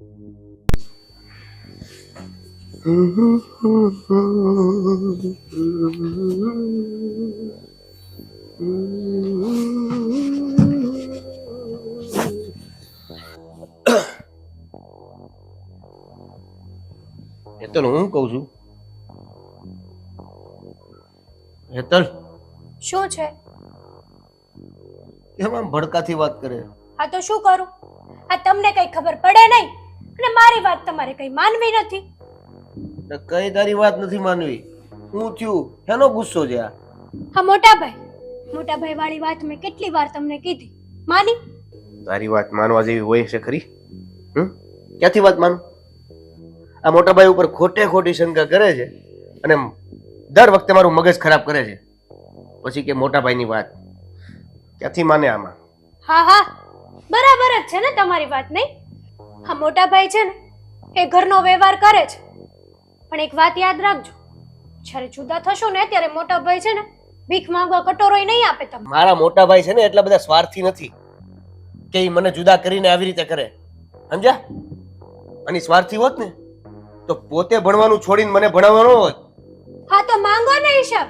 હેતલ હું કહું છું. હેતલ. શું છે? કેમ આમ ભડકાથી વાત કરે? આ તો શું કરું? આ તમને કઈ ખબર પડે નહીં? અને મારી વાત તમારે કઈ માનવી નથી. ને કઈ તારી વાત નથી માનવી. હું થયું હેનો ગુસ્સો છે આ. હા મોટા ભાઈ મોટા ભાઈ વાળી વાત મેં કેટલી વાર તમને કીધી. માની? તારી વાત માનવા જેવી હોય છે ખરી? હમ? ક્યાંથી વાત માનું? આ મોટા ભાઈ ઉપર ખોટે ખોટી શંકા કરે છે અને દર વખતે મારું મગજ ખરાબ કરે છે. પછી કે મોટા ભાઈની વાત. ક્યાંથી માને આમાં? હા હા બરાબર જ છે ને તમારી વાત નહીં? હા મોટા ભાઈ છે ને એ ઘરનો વ્યવહાર કરે છે. પણ એક વાત યાદ રાખજો જ્યારે જુદા થશો ને ત્યારે મોટા ભાઈ છે ને ભીખ માંગવા કટોરોય નહીં આપે તમને. મારા મોટા ભાઈ છે ને એટલા બધા સ્વાર્થી નથી કે એ મને જુદા કરીને આવી રીતે કરે. સમજ્યા? અને સ્વાર્થી હોત ને તો પોતે ભણવાનું છોડીને મને ભણાવવાનો હોત. હા તો માંગો ને હિસાબ.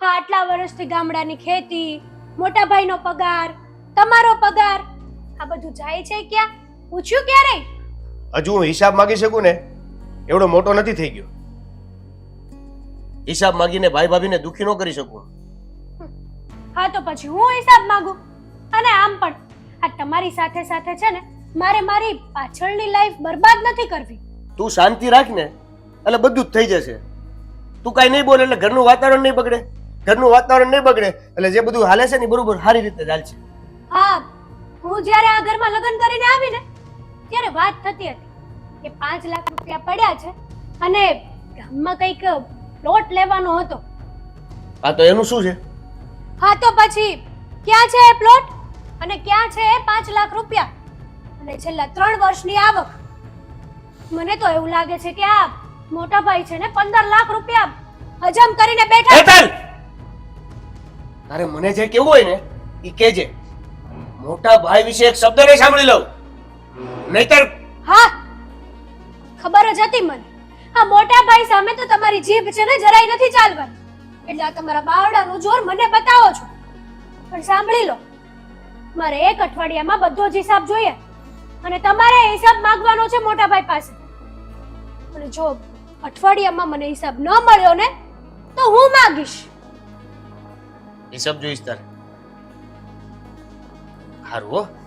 હા આટલા વર્ષથી ગામડાની ખેતી મોટા ભાઈનો પગાર તમારો પગાર આ બધું જાય છે ક્યાં? પૂછ્યું ક્યારે? હજુ હું હિસાબ માગી શકું ને? એવડો મોટો નથી થઈ ગયો. હિસાબ માગીને ભાઈ ભાભીને દુખી ન કરી શકું. હા તો પછી હું હિસાબ માંગુ? અને આમ પણ. આ તમારી સાથે સાથે છે ને મારે મારી પાછળની લાઈફ બરબાદ નથી કરવી. તું શાંતિ રાખ ને એટલે બધું જ થઈ જશે. તું કાંઈ નહીં બોલે એટલે ઘરનું વાતાવરણ નહીં બગડે. ઘરનું વાતાવરણ નહીં બગડે એટલે જે બધું હાલે છે ને બરોબર સારી રીતે ચાલશે. હા હું જ્યારે આ ઘરમાં લગ્ન કરીને આવી ને ત્યારે વાત થતી હતી કે પાંચ લાખ રૂપિયા પડ્યા છે અને ગામમાં કંઈક પ્લોટ લેવાનો હતો. હા તો એનું શું છે? હા તો પછી ક્યાં છે એ પ્લોટ અને ક્યાં છે એ પાંચ લાખ રૂપિયા? અને છેલ્લા ત્રણ વર્ષની આવક? મને તો એવું લાગે છે કે આ મોટા ભાઈ છે ને પંદર લાખ રૂપિયા હજમ કરીને બેઠા. હેતલ! તારે મને જે કેવું હોય ને એ કેજે મોટા ભાઈ વિશે એક શબ્દ નહીં સાંભળી લઉં. નહીતર હા? ખબર જ હતી મને. આ મોટા ભાઈ સામે તો તમારી જીભ છે ને જરાય નથી ચાલવાની. એટલે આ તમારા બાવડાનું જોર મને બતાવો છો. પણ સાંભળી લો. મારે એક અઠવાડિયામાં બધો જ હિસાબ જોઈએ. અને તમારે હિસાબ માંગવાનો છે મોટા ભાઈ પાસે. અને જો અઠવાડિયામાં મને હિસાબ ન મળ્યો ને તો હું માંગીશ. હિસાબ જોઈશ તારે. હારું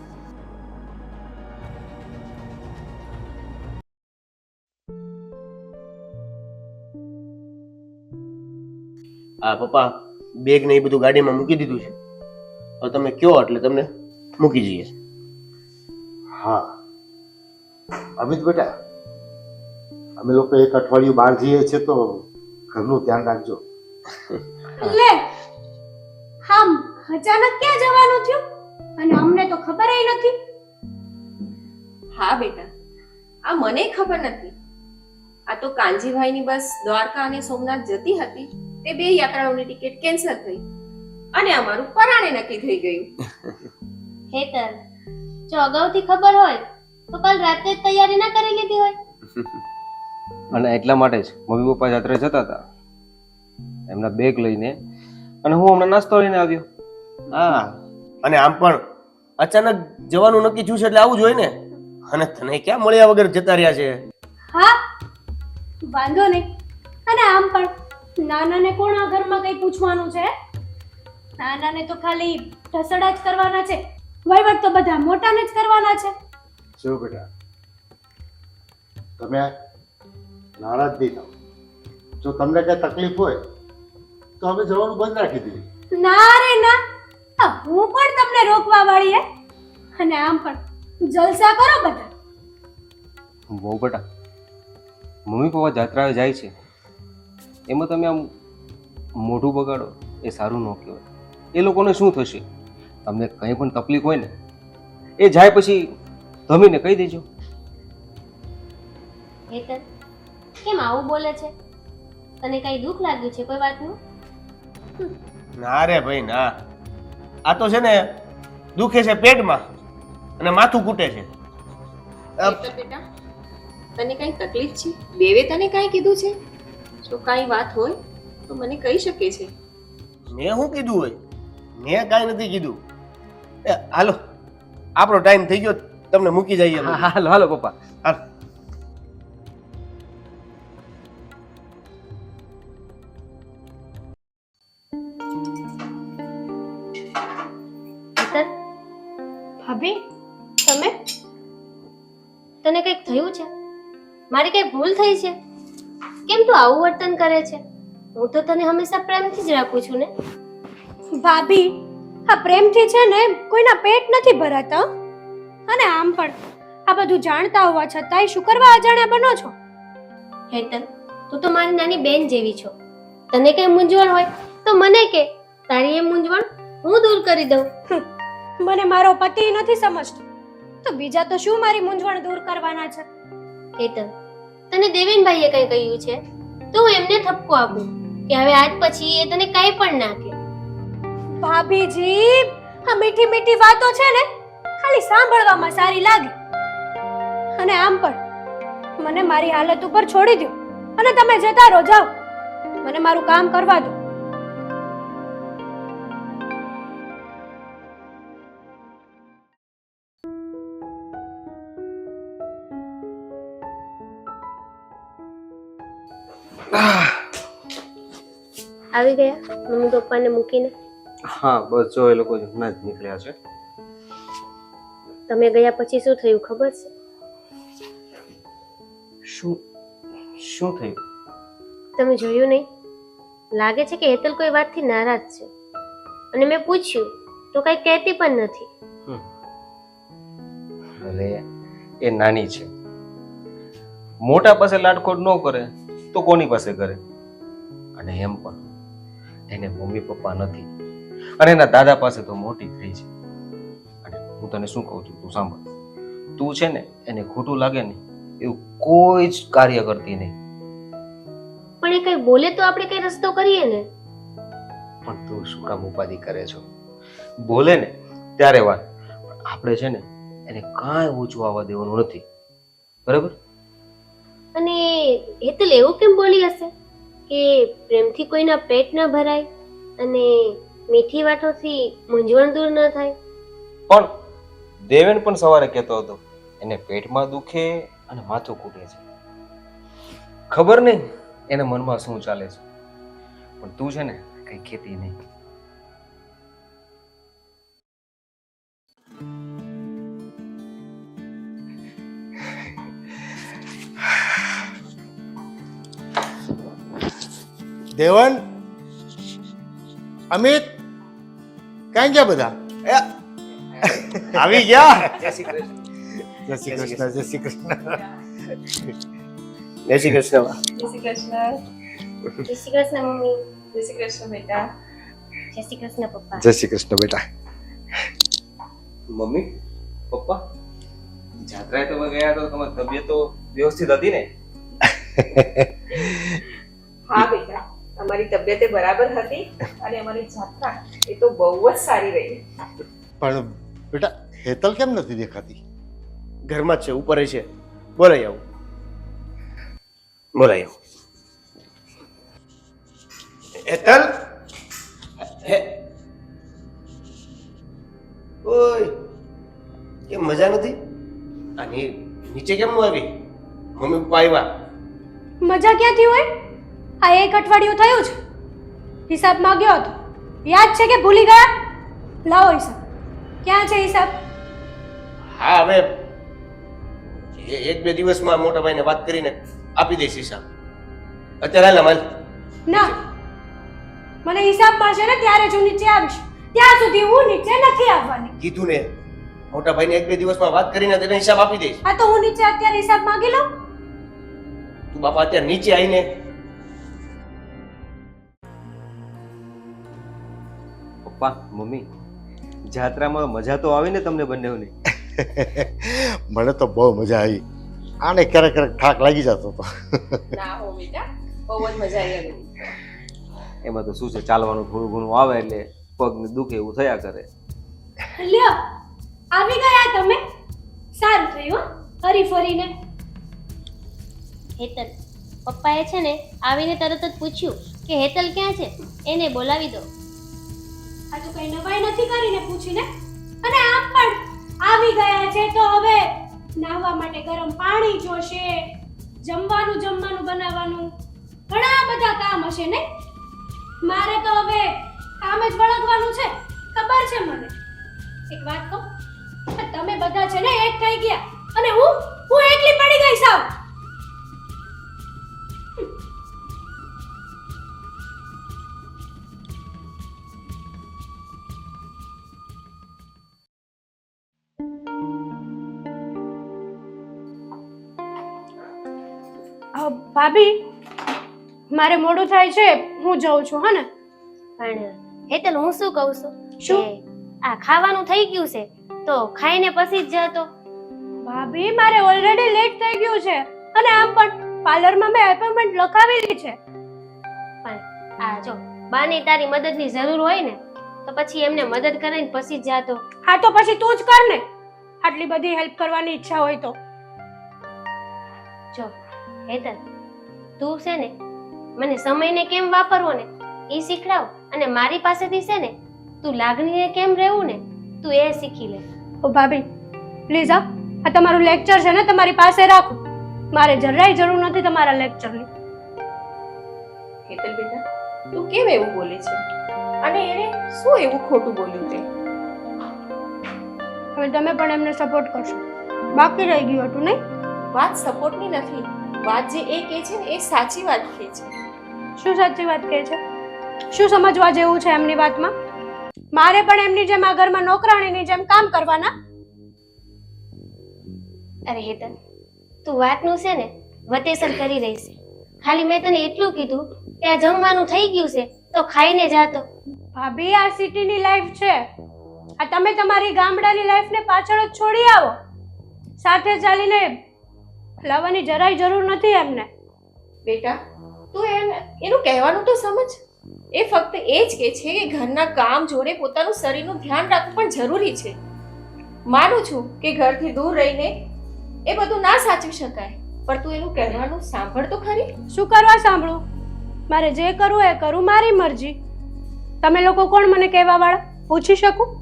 હો હા પપ્પા બેગ ને એ બધું ગાડીમાં મૂકી દીધું છે. હવે તમે કયો એટલે તમને મૂકી જઈએ. હા. અમિત બેટા અમે લોકો એક અઠવાડિયું બહાર જઈએ છીએ તો ઘરનું ધ્યાન રાખજો. લે હમ અચાનક ક્યાં જવાનું થયું? અને અમને તો ખબર એ નથી. હા બેટા આ મને ખબર નથી. આ તો કાનજીભાઈની બસ દ્વારકા અને સોમનાથ જતી હતી. તે બે યાત્રાઓની ટિકિટ કેન્સલ થઈ. અને અમારું પરાણે નક્કી થઈ ગયું. હેતલ જો અગાઉથી ખબર હોય તો કાલ રાતે જ તૈયારી ના કરી લીધી હોય. અને એટલા માટે જ મમ્મી પપ્પા યાત્રા જતા હતા. એમના બેગ લઈને અને હું હમણાં નાસ્તો લઈને આવ્યો. હા અને આમ પણ અચાનક જવાનું નક્કી થયું છે એટલે આવું જોઈએ ને? અને તને ક્યાં મળ્યા વગર જતા રહ્યા છે? હા વાંધો નહીં. અને આમ પણ નાનાને કોણ આ ઘરમાં કઈ પૂછવાનું છે? નાનાને તો ખાલી ઢસડા જ કરવાના છે. વહીવટ તો બધા મોટાને જ કરવાના છે. જો બેટા તમે નારાજ નહીં થાવ જો તમને કઈ તકલીફ હોય તો અમે જવાનું બંધ રાખી દીધું ના રે ના હું પણ તમને રોકવા વાળી હે? અને આમ પણ જલસા કરો બધા. બહુ બેટા મમ્મી પપ્પા જાત્રાએ જાય છે. એમાં તમે આમ મોઢું બગાડો એ સારું ન કહેવાય. એ લોકોને શું થશે? તમને કંઈ પણ તકલીફ હોય ને એ જાય પછી ધમીને કહી દેજો. હેતર કેમ આવું બોલે છે? તને કઈ દુઃખ લાગ્યું છે કોઈ વાતનું? ના રે ભાઈ ના. આ તો છે ને દુખે છે પેટમાં અને માથું કૂટે છે. બેટા બેટા તને કઈ તકલીફ છે? દેવે તને કાંઈ કીધું છે? જો કાંઈ વાત હોય તો મને કહી શકે છે. મેં શું કીધું હોય? મેં કાંઈ નથી કીધું. એ હાલો. આપણો ટાઈમ થઈ ગયો. તમને મૂકી જઈએ હા હાલો હાલો પપ્પા. હાલ. હેતલ ભાભી તમે? તને કંઈક થયું છે? મારી કંઈ ભૂલ થઈ છે? કેમ તું આવું વર્તન કરે છે? હું તો તને હંમેશા પ્રેમથી જ રાખું છું ને? ભાભી આ પ્રેમથી છે ને કોઈના પેટ નથી ભરાતા અને આમ પણ આ બધું જાણતા હોવા છતાંય શું કરવા અજાણ્યા બનો છો? હેતલ તું તો મારી નાની બેન જેવી છો. તને કઈ મૂંઝવણ હોય તો મને કે તારી એ મૂંઝવણ હું દૂર કરી દઉં. મને મારો પતિ નથી સમજતો. તો બીજા તો શું મારી મૂંઝવણ દૂર કરવાના છે? હેતલ તને દેવેનભાઈએ કઈ કહ્યું છે? તો હું એમને ઠપકો આપું કે હવે આજ પછી એ તને કઈ પણ ના કે ભાભીજી, આ મીઠી મીઠી વાતો છે ને, ખાલી સાંભળવામાં સારી લાગે. અને આમ પણ, મને મારી હાલત ઉપર છોડી દો અને તમે જતા રહો, જાઓ. મને મારું કામ કરવા દો. આવી ગયા? મમ્મી પપ્પાને મૂકીને? હા બસ જો એ લોકો હમણાં જ નીકળ્યા છે. તમે ગયા પછી શું થયું ખબર છે? શું શું થયું? તમે જોયું નહીં? લાગે છે કે હેતલ કોઈ વાતથી નારાજ છે. અને મેં પૂછ્યું તો કઈ કહેતી પણ નથી. ભલે એ નાની છે. મોટા પાસે લાડખોડ ન કરે તો કોની પાસે કરે? અને એમ પણ. એને મમ્મી પપ્પા નથી. અને એના દાદા પાસે તો મોટી થઈ છે. અને હું તને શું કહું છું તું સાંભળ. તું છે ને એને ખોટું લાગે ને એવું કોઈ જ કાર્ય કરતી નહીં. પણ એ કઈ બોલે તો આપણે કઈ રસ્તો કરીએ ને? પણ તું શું કામ ઉપાધિ કરે છો? બોલે ને ત્યારે વાત. આપણે છે ને એને કાંઈ ઊંચું આવવા દેવાનું નથી. બરાબર? અને હેતલ એવું કેમ બોલી હશે? કે પ્રેમથી કોઈના પેટ ન ભરાય અને મીઠી વાતોથી મૂંઝવણ દૂર ન થાય. પણ દેવેન પણ સવારે કહેતો હતો, એને પેટમાં દુખે અને માથું કૂટે છે. ખબર નહીં એને મનમાં શું ચાલે છે. પણ તું છે ને કઈ ખેતી નહીં. દેવન અમિત ક્યાં ગયા બધા? એ, આવી ગયા? જય શ્રી કૃષ્ણ. જય શ્રી કૃષ્ણ જય શ્રી કૃષ્ણ. જય શ્રી કૃષ્ણ. જય શ્રી કૃષ્ણ. જય શ્રી કૃષ્ણ મમ્મી. જય શ્રી કૃષ્ણ બેટા. જય શ્રી કૃષ્ણ પપ્પા. જય શ્રી કૃષ્ણ બેટા. મમ્મી પપ્પા જાત્રાએ તમે ગયા તો તમારી તબિયત તો વ્યવસ્થિત હતી ને? હા બેટા. અમારી તબિયતે બરાબર હતી અને અમારી જાત્રા એ તો બહુ જ સારી રહી. પણ બેટા હેતલ કેમ નથી દેખાતી? ઘરમાં જ છે ઉપર છે. બોલાઈ આવું. બોલાઈ આવું. હેતલ? ઓય કેમ મજા નથી? અને નીચે કેમ આવી? મમ્મી પપ્પા આવ્યા. મજા ક્યાંથી હોય? આ એક અઠવાડિયું થયું છે હિસાબ માંગ્યો હતો. યાદ છે કે ભૂલી ગયા? લાવો હિસાબ. ક્યાં છે હિસાબ? હા હવે એક બે દિવસમાં મોટા ભાઈને વાત કરીને આપી દઈશ હિસાબ. અત્યારે હાલ અમલ ના. મને હિસાબ મળશે ને ત્યારે જ હું નીચે આવીશ. ત્યાં સુધી હું નીચે નથી આવવાની. કીધું ને. મોટા ભાઈને એક બે દિવસમાં વાત કરીને તેને હિસાબ આપી દઈશ. હા તો હું નીચે અત્યારે હિસાબ માંગી લઉં? તું બાપા અત્યારે નીચે આવીને પપ્પા મમ્મી જાત્રામાં મજા તો આવી ને તમને બંનેઓની. મને તો બહુ મજા આવી. આને ક્યારેક ક્યારેક થાક લાગી જતો હતો. ના હો બેટા બહુ જ મજા આવી ગઈ એમાં તો શું છે ચાલવાનું થોડું ઘણું આવે એટલે પગને દુખે એવું થયા કરે. લ્યો આવી ગયા તમે? સારું થયું હો. ફરી ફરીને હેતલ પપ્પાએ છે ને આવીને તરત જ પૂછ્યું કે હેતલ ક્યાં છે? એને બોલાવી દો. આ તો કઈ નવાઈ નથી કરીને પૂછીને. અને આમ પણ આવી ગયા છે તો હવે નાહવા માટે ગરમ પાણી જોશે. જમવાનું જમવાનું બનાવવાનું. ઘણા બધા કામ હશે ને? મારે તો હવે કામ જ વળગવાનું છે. ખબર છે મને. એક વાત કહું, તમે બધા છે ને એક થઈ ગયા. અને હું હું એકલી પડી ગઈ સાવ. ભાભી મારે મોડું થાય છે હું જાઉં છું હા ને? પણ હેતલ હું શું કહું છું? શું? આ ખાવાનું થઈ ગયું છે તો ખાઈને પછી જ જતો. ભાભી મારે ઓલરેડી લેટ થઈ ગયું છે અને આમ પણ પાર્લરમાં મેં એપોઇન્ટમેન્ટ લખાવેલી છે. પણ આ જો બાની તારી મદદની જરૂર હોય ને તો પછી એમને મદદ કરીને પછી જ જાતો. હા તો પછી તું જ કર ને. આટલી બધી હેલ્પ કરવાની ઈચ્છા હોય તો. જો હેતલ તું છે ને મને સમયને કેમ વાપરવો ને એ શીખડાવ. અને મારી પાસેથી છે ને તું લાગણીને કેમ રહેવું ને તું એ શીખી લે. ઓ ભાભી પ્લીઝ આ આ તમારું લેક્ચર છે ને તમારી પાસે રાખો. મારે જરાય જરૂર નથી તમારા લેક્ચરની હેતલ બેટા તું કેમ એવું બોલે છે? અને એણે શું એવું ખોટું બોલ્યું તે? હવે તમે પણ એમને સપોર્ટ કરશો. બાકી રહી ગયું હતું નહીં? વાત સપોર્ટની નથી. વાત જે એ કહે છે ને એ સાચી વાત કહે છે. શું સાચી વાત કહે છે? શું સમજવા જેવું છે એમની વાતમાં? મારે પણ એમની જેમ આ ઘરમાં નોકરાણીની જેમ કામ કરવાના? અરે હેતન તું વાતનું છે ને વતેસર કરી રહી છે. ખાલી મેં તને એટલું કીધું કે આ જમવાનું થઈ ગયું છે તો ખાઈને જાતો ભાભી આ સિટીની લાઈફ છે. આ તમે તમારી ગામડાની લાઈફને પાછળ જ છોડી આવો. સાથે ચાલીને લાવવાની જરાય જરૂર નથી એમને. બેટા તું એને એનું કહેવાનું તો સમજ. એ ફક્ત એ જ કે છે કે ઘરના કામ જોડે પોતાનું શરીરનું ધ્યાન રાખવું પણ જરૂરી છે. માનું છું કે ઘરથી દૂર રહીને એ બધું ના સાચવી શકાય પણ તું એનું કહેવાનું સાંભળ તો ખરી. શું કરવા સાંભળું? મારે જે કરવું એ કરું મારી મરજી. તમે લોકો કોણ મને કહેવા વાળા? પૂછી શકું?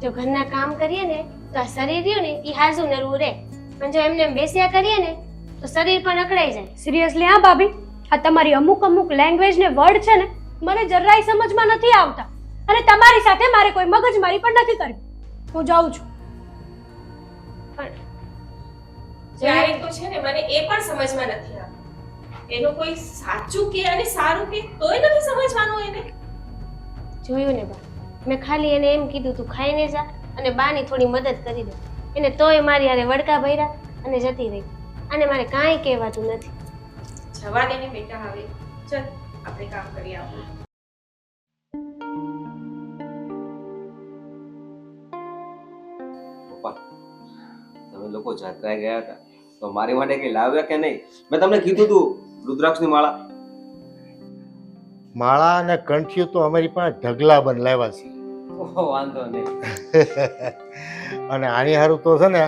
જો ઘરના કામ કરીએ ને તો આ શરીર રહ્યું ને એ હાજુ નરવું રહે પણ જો એમને એમ બેસ્યા કરીએ ને તો શરીર પણ અકળાઈ જાય. સિરિયસલી હા ભાભી? આ તમારી અમુક અમુક લેંગ્વેજ ને વર્ડ છે ને મને જરાય સમજમાં નથી આવતા. અને તમારી સાથે મારે કોઈ મગજમારી પણ નથી કરવી. હું જાઉં છું. પણ જ્યારે તો છે ને મને એ પણ સમજમાં નથી આવતું. એનું કોઈ સાચું કે અને સારું કે તોય નથી સમજવાનું એને. જોયું ને બા? મેં ખાલી એને એમ કીધું તું ખાઈને જા અને બાની થોડી મદદ કરી દે. એને તોય મારી હારે વડકા ભર્યા અને જતી રહી. અને મારે કાંઈ કહેવાતું નથી. જવા દેને બેટા હવે. ચલ આપણે કામ કરી પપ્પા તમે લોકો જાત્રાએ ગયા હતા. તો મારી માટે કઈ લાવ્યા કે નહીં? મેં તમને કીધું તું રુદ્રાક્ષની માળા. માળા અને કંઠીઓ તો અમારી પાસે ઢગલા બન લાવ્યા છે. વાંધો નહીં. અને આની હારું તો છે ને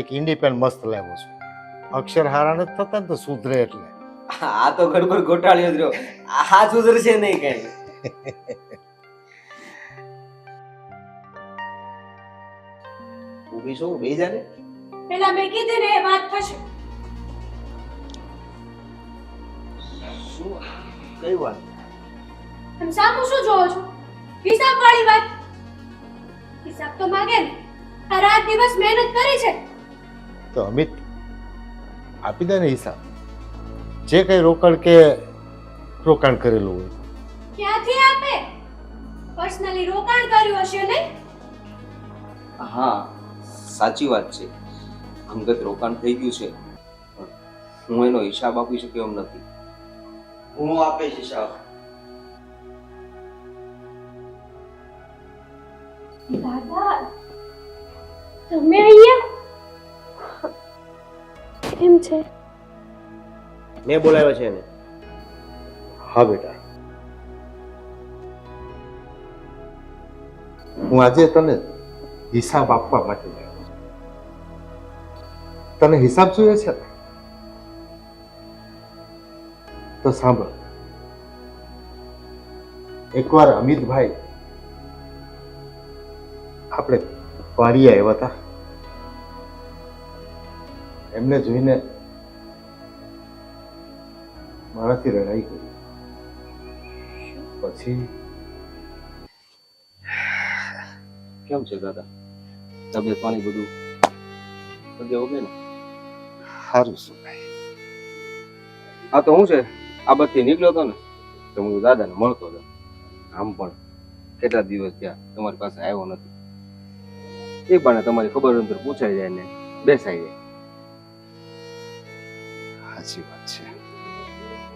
એક ઇન્ડિપેન્ડ મસ્ત લાવ્યો છું. અક્ષર હારા નથી થતા ને તો સુધરે એટલે. આ તો ગડબડ ગોટાળ્યો જ રહ્યો. આ સુધરશે નહીં કઈ. ઊભી શું બે જાને પેલા મેં કીધી ને વાત થશે. શું કઈ વાત? તમે સામું શું જોવો છો? હિસાબ વાળી વાત. હિસાબ તો માંગે ને. આ રાત દિવસ મહેનત કરી છે. તો અમિત આપી દે ને હિસાબ. જે કંઈ રોકડ કે રોકાણ કરેલું હોય. ક્યાંથી આપે? પર્સનલી રોકાણ કર્યું હશે નહીં હા સાચી વાત છે. અંગત રોકાણ થઈ ગયું છે. હું એનો હિસાબ આપી શક્યો એમ નથી. હું આપીશ હિસાબ. દાદા તમે અહીંયા? કેમ છે? મેં બોલાવ્યો છે એને. હા બેટા. હું આજે તને હિસાબ આપવા માટે આવ્યો છું. તને હિસાબ જોઈએ છે? તો સાંભળ. એકવાર અમિતભાઈ આપણે વાડીએ આવ્યા હતા. એમને જોઈને મારાથી લડાઈ કરી પછી? કેમ છે દાદા? તબિયત પાણી બધું બધે ઓકે ને? સારું શું ભાઈ. હા તો હું છે? આ બધી નીકળ્યો હતો ને? તો હું દાદાને મળતો હતો. આમ પણ કેટલા દિવસ ત્યાં તમારી પાસે આવ્યો નથી. એ પણ તમારી ખબર અંતર પૂછાઈ જાય ને બેસાઈ જાય. સાચી વાત છે.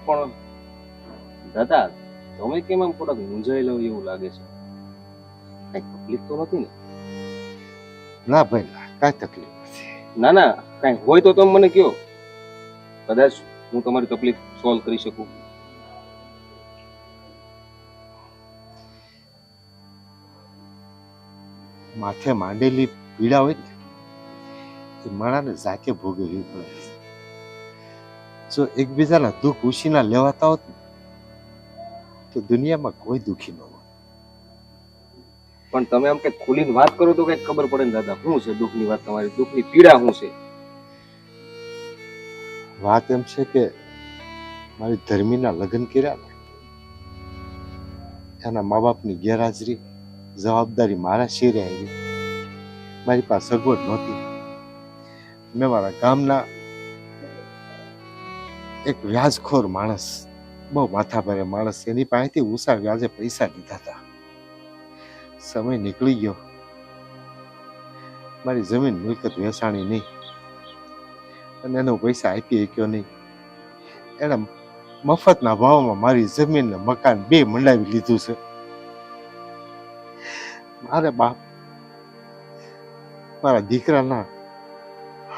પણ દાદા તમે કેમ આમ થોડાક મૂંઝાયેલો એવું લાગે છે? કઈ તકલીફ તો નથી ને? ના ભાઈ ના કાંઈ તકલીફ નથી. ના ના કઈ હોય તો તમે મને કયો કદાચ હું તમારી તકલીફ સોલ્વ કરી શકું. માથે માંડેલી પીડા હોય ને એ માણાને જાતે ભોગવવી પડે. જો એકબીજાના દુઃખ ઉછીના લેવાતા હોત તો દુનિયામાં કોઈ દુઃખી ન હોય પણ તમે આમ કે ખુલીને વાત કરો તો કંઈક ખબર પડે ને દાદા શું છે દુઃખની વાત તમારી? દુઃખની પીડા શું છે? વાત એમ છે કે મારી ધર્મીના લગ્ન કર્યા ને એના મા બાપની ગેરહાજરી જવાબદારી મારા શિરે આવી મારી પાસે સગવડ નહોતી. મેં મારા ગામના એક વ્યાજખોર માણસ, બહુ માથાભારે માણસ, એની પાસેથી ઊંચા વ્યાજે પૈસા લીધા હતા. સમય નીકળી ગયો. મારી જમીન મિલકત વેચાણી નહીં. અને એનો પૈસા આપી શક્યો નહીં. એણે મફતના ભાવમાં મારી જમીન ને મકાન બે મંડાવી લીધું છે. મારે બાપ મારા દીકરાના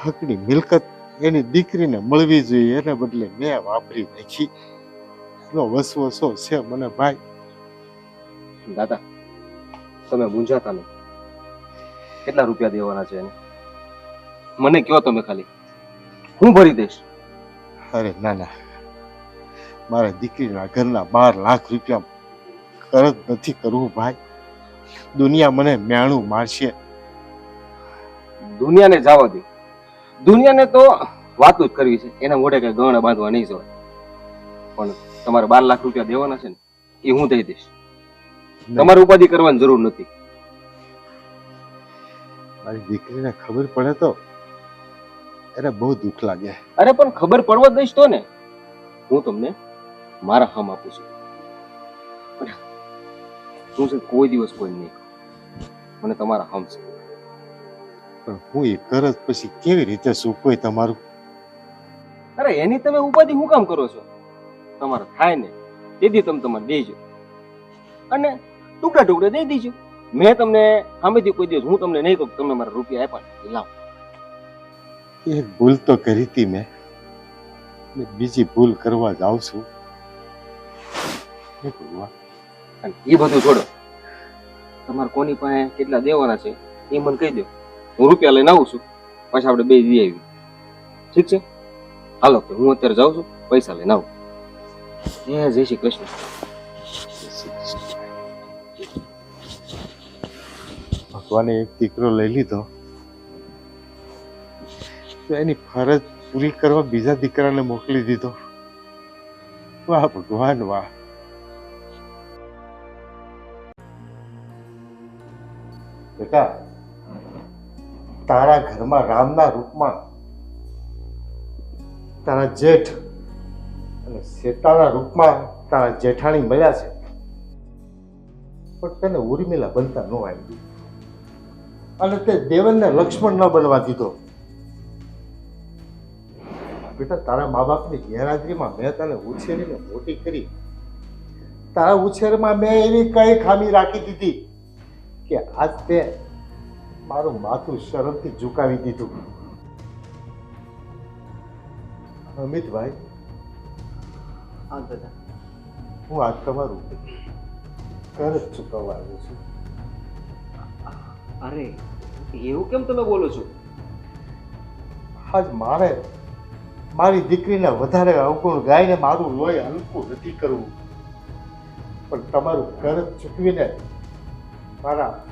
હકની મિલકત એની દીકરીને મળવી જોઈએ એને બદલે મેં વાપરી નાખી. એનો વસવસો છે મને ભાઈ. દાદા તમે મૂંઝાતા નહીં. કેટલા રૂપિયા દેવાના છે એને? મને કયો તમે ખાલી. હું ભરી દઈશ. અરે ના ના. મારા દીકરીના ઘરના બાર લાખ રૂપિયા કરજ નથી કરવું ભાઈ. દુનિયા મને મ્યાણું મારશે. દુનિયાને જવા દે. દુનિયાને તો વાતો જ કરવી છે. એના મોઢે કઈ ગણ બાંધવા નહીં જવાય. પણ તમારે બાર લાખ રૂપિયા દેવાના છે ને એ હું દઈ દઈશ. તમારે ઉપાધિ કરવાની જરૂર નથી. મારી દીકરીને ખબર પડે તો એને બહુ દુઃખ લાગે. અરે પણ ખબર પડવા દઈશ તો ને. હું તમને મારા હમ આપું છું. હું છે કોઈ દિવસ કોઈ નહીં મને તમારા હમસ પણ હું એ કરજ પછી કેવી રીતે સુકોય તમારું? અરે એની તમે ઉપાધિ હું કામ કરો છો? તમારે થાય ને તેથી તમે તમારે દેજો અને ટુકડા ટુકડા દઈ દેજો. મેં તમને સામેથી કોઈ દિવસ હું તમને નહીં કહું તમે મારા રૂપિયા આપ્યા લાવ. એ એક ભૂલ તો કરી હતી મેં. બીજી ભૂલ કરવા જાઉં છું. ભગવાન. એ બધું છોડો. તમારે કોની પાસે કેટલા દેવાના છે, એ મને કહી દો. હું રૂપિયા લઈને આવું છું. પાછા આપણે બે દઈ આવી. ઠીક છે? હાલો કે હું અત્યારે જાઉં છું. પૈસા લઈને આવું. એ જય શ્રી કૃષ્ણ. ભગવાને એક દીકરો લઈ લીધો. તો એની ફરજ પૂરી કરવા બીજા દીકરાને મોકલી દીધો. વાહ, ભગવાન, વાહ. બેટા તારા ઘરમાં રામના રૂપમાં તારા જેઠ અને શેતાના રૂપમાં તારા જેઠાણી મળ્યા છે. પણ તેને ઉર્મિલા બનતા ન આવી અને તે દેવનને લક્ષ્મણ ન બનવા દીધો. બેટા, તારા મા બાપની ગેરહાજરીમાં મેં તને ઉછેરીને મોટી કરી. તારા ઉછેરમાં મેં એવી કઈ ખામી રાખી દીધી. કે આજ તે મારું માથું શરમથી ઝુકાવી દીધું. અમિતભાઈ હા દાદા. હું આજ તમારું ઘર જ ચૂકવવા આવ્યો છું. અરે એવું કેમ તમે બોલો છો? આજ મારે મારી દીકરીને વધારે અવગુણ ગાઈને મારું લોહી હલકું નથી કરવું. પણ તમારું ઘર ચૂકવીને મારા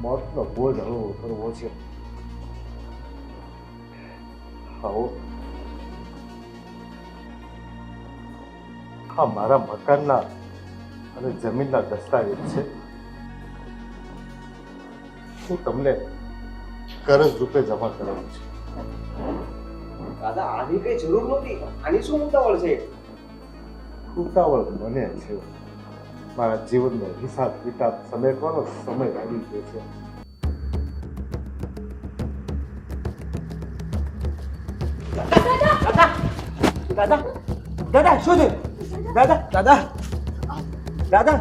મોતનો બોજ હળવો કરવો છે આવો. હા મારા મકાનના અને જમીનના દસ્તાવેજ છે. હું તમને કરજ રૂપે જમા કરાવું છું. દાદા આની કઈ જરૂર નથી આની શું ઉતાવળ છે? ઉતાવળ મને છે. મારા જીવનનો હિસાબ કિતાબ સમેટવાનો સમય આવી ગયો છે. દાદા દાદા શું છે? દાદા દાદા દાદા.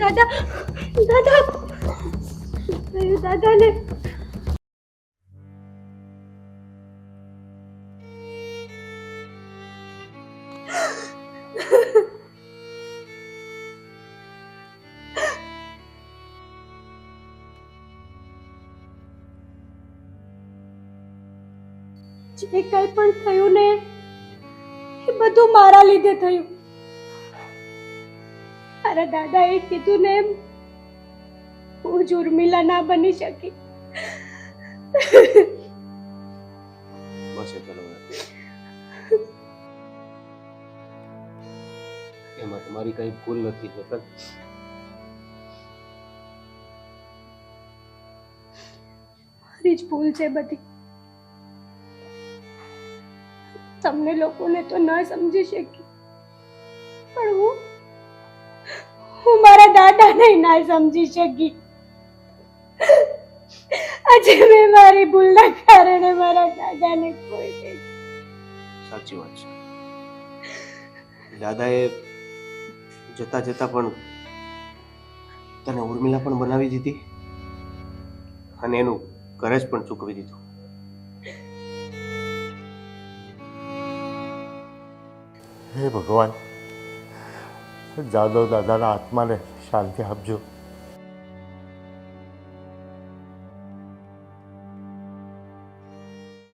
દાદા દાદા થયું દાદાને જે કંઈ પણ થયું ને એ બધું મારા લીધે થયું. મારા દાદાએ કીધું ને એમ હું જ ઉર્મિલા ના બની શકી. બસ એ એમાં તમારી કઈ ભૂલ નથી હેતલ મારી જ ભૂલ છે બધી. તમને લોકોને તો ન સમજી શકી. પણ હું હું મારા દાદાને ના સમજી શકી. આજે મેં મારી ભૂલના કારણે મારા દાદાને ખોઈ ગઈ. સાચી વાત છે. દાદાએ જતા જતા પણ તને ઉર્મિલા પણ બનાવી દીધી અને એનું કરજ પણ ચૂકવી દીધું. હે ભગવાન જાદવ દાદાના આત્માને શાંતિ આપજો.